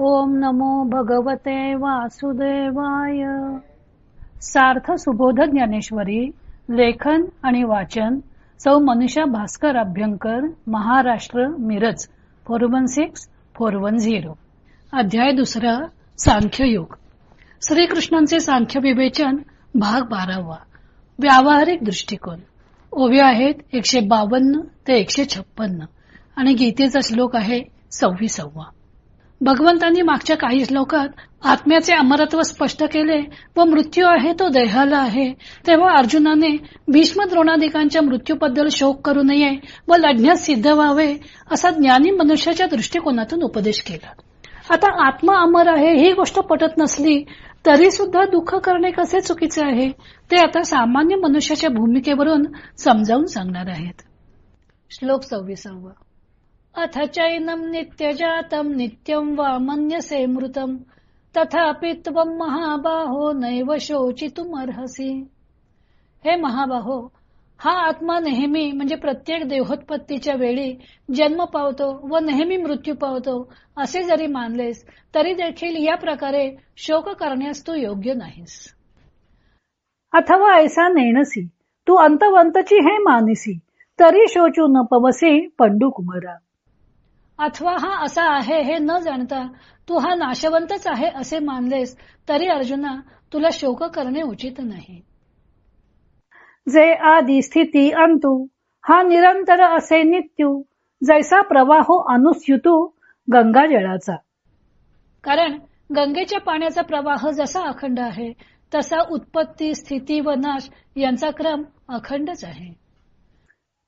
ओम नमो भगवते वासुदेवाय. सार्थ सुबोध ज्ञानेश्वरी लेखन आणि वाचन सौ Manusha Bhaskar Abhyankar Maharashtra Miraj four one six four one zero. अध्याय दुसरा सांख्ययोग. श्रीकृष्णांचे सांख्य विवेचन भाग बारावा. व्यावहारिक दृष्टिकोन. ओव्या आहेत एकशे बावन्न ते एकशे छप्पन्न आणि गीतेचा श्लोक आहे सव्वीसावा. भगवंतांनी मागच्या काही श्लोकात आत्म्याचे अमरत्व स्पष्ट केले व मृत्यू आहे तो देहाला आहे. तेव्हा अर्जुनाने भीष्म द्रोणादिकांच्या मृत्यूबद्दल शोक करू नये व लढण्यास सिद्ध व्हावे असा ज्ञानी मनुष्याच्या दृष्टिकोनातून उपदेश केला. आता आत्मा अमर आहे ही गोष्ट पटत नसली तरी सुद्धा दुःख करणे कसे चुकीचे आहे ते आता सामान्य मनुष्याच्या भूमिकेवरून समजावून सांगणार आहेत. श्लोक सव्वीसावा. अथ चैनम नित्यजातम नित्यम वा मन्यसे मृतम। तथापि त्वं महाबाहो नैव शोचितुमर्हसी। हे महाबाहो हा आत्मा नेहमी म्हणजे प्रत्येक देहोत्पत्तीच्या वेळी जन्म पावतो व नेहमी मृत्यू पावतो असे जरी मानलेस तरी देखील या प्रकारे शोक करण्यास तू योग्य नाहीस. अथवा ऐसा नेणसी तू अंतवंतची हे मानिसी तरी शोचू न पवसी पंडू कुमारा अथवा हा असा आहे हे न जाणता तू हा नाशवंतच आहे असे मानलेस तरी अर्जुना तुला शोक करणे उचित नाही. जे आदी स्थिती अंतू हा निरंतर असे नित्यू जैसा प्रवाहो अनुस्युतू गंगा जळाचा. कारण गंगेच्या पाण्याचा प्रवाह जसा अखंड आहे तसा उत्पत्ती स्थिती व नाश यांचा क्रम अखंडच आहे.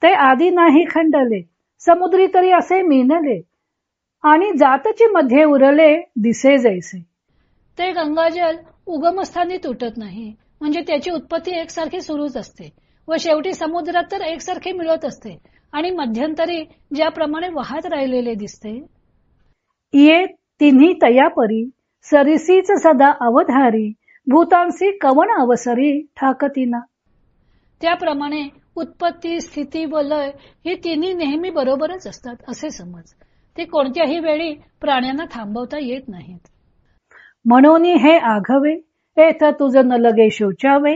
ते आधी नाही खंडले. समुद्री तरी असे मिनले आणि जातची मध्ये उरले दिसे जैसे. ते गंगाजल उगमस्थानी तुटत नाही. म्हणजे त्याची उत्पत्ती एकसारखी सुरूच असते व शेवटी समुद्रात तर एकसारखे मिळत असते आणि मध्यंतरी ज्याप्रमाणे वाहत राहिलेले दिसते. ये तिन्ही तयापरी सरिसीच सदा अवधारी भूतांसी कवण अवसरी ठाकतीना. त्याप्रमाणे उत्पत्ती स्थिती व लय ही तिन्ही नेहमी बरोबरच असतात असे समज. ते कोणत्याही वेळी प्राण्यांना थांबवता येत नाहीत. म्हणून हे आघवे एथ तुझ न लगे शोचावे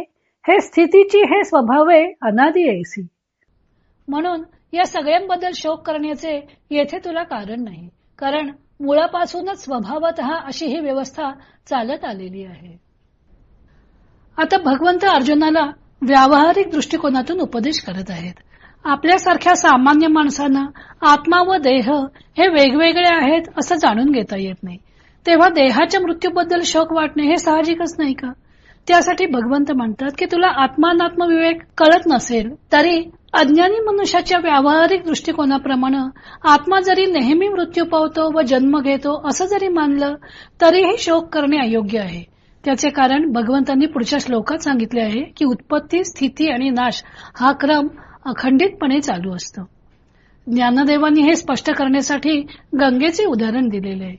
हे स्थितीची हे स्वभावे अनादी ऐसी. म्हणून या सगळ्यांबद्दल शोक करण्याचे येथे तुला कारण नाही. कारण मुळापासूनच स्वभावत अशी ही व्यवस्था चालत आलेली आहे. आता भगवंत अर्जुनाला व्यावहारिक दृष्टिकोनातून उपदेश करत आहेत. आपल्यासारख्या सामान्य माणसांना आत्मा व देह हे वेगवेगळे आहेत असं जाणून घेता येत नाही. तेव्हा देहाच्या मृत्यूबद्दल शोक वाटणे हे साहजिकच नाही का? त्यासाठी भगवंत म्हणतात की तुला आत्मानात्म विवेक कळत नसेल तरी अज्ञानी मनुष्याच्या व्यावहारिक दृष्टिकोनाप्रमाणे आत्मा जरी नेहमी मृत्यू पावतो व जन्म घेतो असं जरी मानलं तरीही शोक करणे अयोग्य आहे. त्याचे कारण भगवंतांनी पुढच्या श्लोकात सांगितले आहे की उत्पत्ती स्थिती आणि नाश हा क्रम अखंडितपणे चालू असतो. ज्ञानदेवांनी हे स्पष्ट करण्यासाठी गंगेचे उदाहरण दिलेले आहे.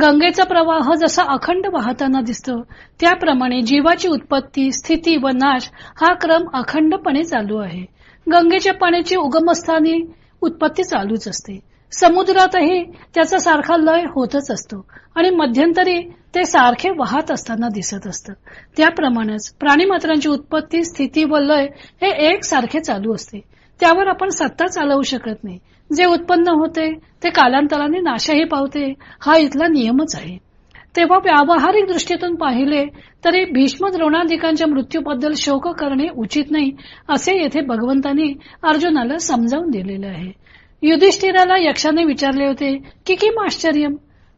गंगेचा प्रवाह जसा अखंड वाहताना दिसतो त्याप्रमाणे जीवाची उत्पत्ती स्थिती व नाश हा क्रम अखंडपणे चालू आहे. गंगेच्या पाण्याची उगमस्थानी उत्पत्ती चालूच असते. समुद्रातही त्याचा सारखा लय होतच असतो. आणि मध्यंतरी ते सारखे वाहत असताना दिसत असतं. त्याप्रमाणेच प्राणीमात्रांची उत्पत्ती स्थिती व लय हे एक सारखे चालू असते. त्यावर आपण सत्ता चालवू शकत नाही. जे उत्पन्न होते ते कालांतराने नाशही पावते. हा इथला नियमच आहे. तेव्हा व्यावहारिक दृष्टीतून पाहिले तरी भीष्म द्रोणाधिकांच्या मृत्यूबद्दल शोक करणे उचित नाही असे येथे भगवंतांनी अर्जुनाला समजावून दिलेले आहे. युधिष्ठिराला यक्षाने विचारले होते की किम आश्चर्य?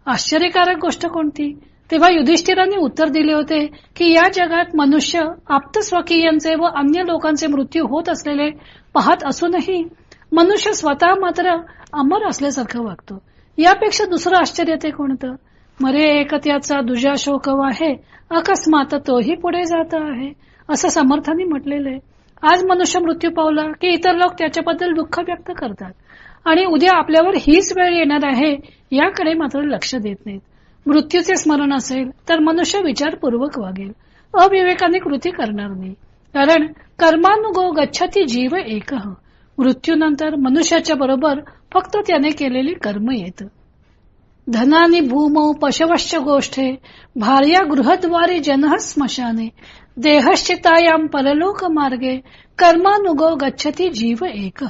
आश्चर्यकारक गोष्ट कोणती? तेव्हा युधिष्ठिरांनी उत्तर दिले होते की या जगात मनुष्य आप्तस्वकीयांचे व अन्य लोकांचे मृत्यू होत असलेले पाहत असूनही मनुष्य स्वतः मात्र अमर असल्यासारखं वागतो. यापेक्षा दुसरं आश्चर्य ते कोणतं? मरे एकत्याचा दुजा शोक आहे अकस्मात तोही पुढे जात आहे. असं समर्थांनी म्हटलेलं आहे. आज मनुष्य मृत्यू पावला की इतर लोक त्याच्याबद्दल दुःख व्यक्त करतात. आणि उद्या आपल्यावर हीच वेळ येणार आहे याकडे मात्र लक्ष देत नाहीत. मृत्यूचे स्मरण असेल तर मनुष्य विचारपूर्वक वागेल. अविवेकाने कृती करणार नाही. कारण कर्मानुगो गच्छती जीव एक. मृत्यूनंतर मनुष्याच्या बरोबर फक्त त्याने केलेले कर्म येत. धनानी भूमौ पशवश्च गोष्ठे भार्या गृहद्वारे जनः स्मशाने देहश्चितायाम परलोक मार्गे कर्मानुगो गच्छती जीव एक.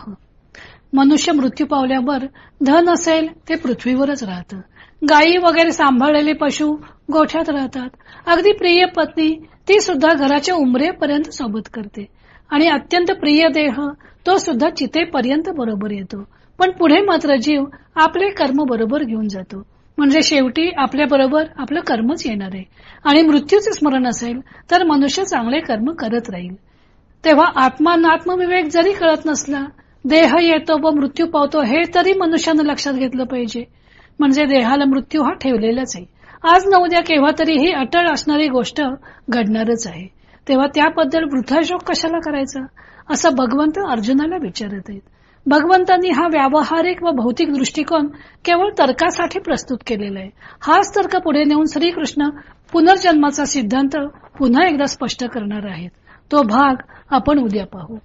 मनुष्य मृत्यू पावल्यावर धन असेल ते पृथ्वीवरच राहतं. गायी वगैरे सांभाळलेले पशु गोठ्यात राहतात. अगदी प्रिय पत्नी ती सुद्धा घराच्या उमरेपर्यंत सोबत करते. आणि अत्यंत प्रिय देह तो सुद्धा चितेपर्यंत बरोबर येतो. पण पुढे मात्र जीव आपले कर्म बरोबर घेऊन जातो. म्हणजे शेवटी आपल्या बरोबर आपलं कर्मच येणार आहे. आणि मृत्यूचे स्मरण असेल तर मनुष्य चांगले कर्म करत राहील. तेव्हा आत्मा आत्मविवेक जरी कळत नसला देह येतो व मृत्यू पावतो हे तरी मनुष्यानं लक्षात घेतलं पाहिजे. म्हणजे देहाला मृत्यू हा ठेवलेलाच आहे. आज न उद्या केव्हा तरी ही अटळ असणारी गोष्ट घडणारच आहे. तेव्हा त्याबद्दल वृद्धाशोक कशाला करायचा? असं भगवंत अर्जुनाला विचारत आहेत. भगवंतांनी हा व्यावहारिक व भौतिक दृष्टिकोन केवळ तर्कासाठी प्रस्तुत केलेला आहे. हाच तर्क पुढे नेऊन श्रीकृष्ण पुनर्जन्माचा सिद्धांत पुन्हा एकदा स्पष्ट करणार आहेत. तो भाग आपण उद्या पाहू.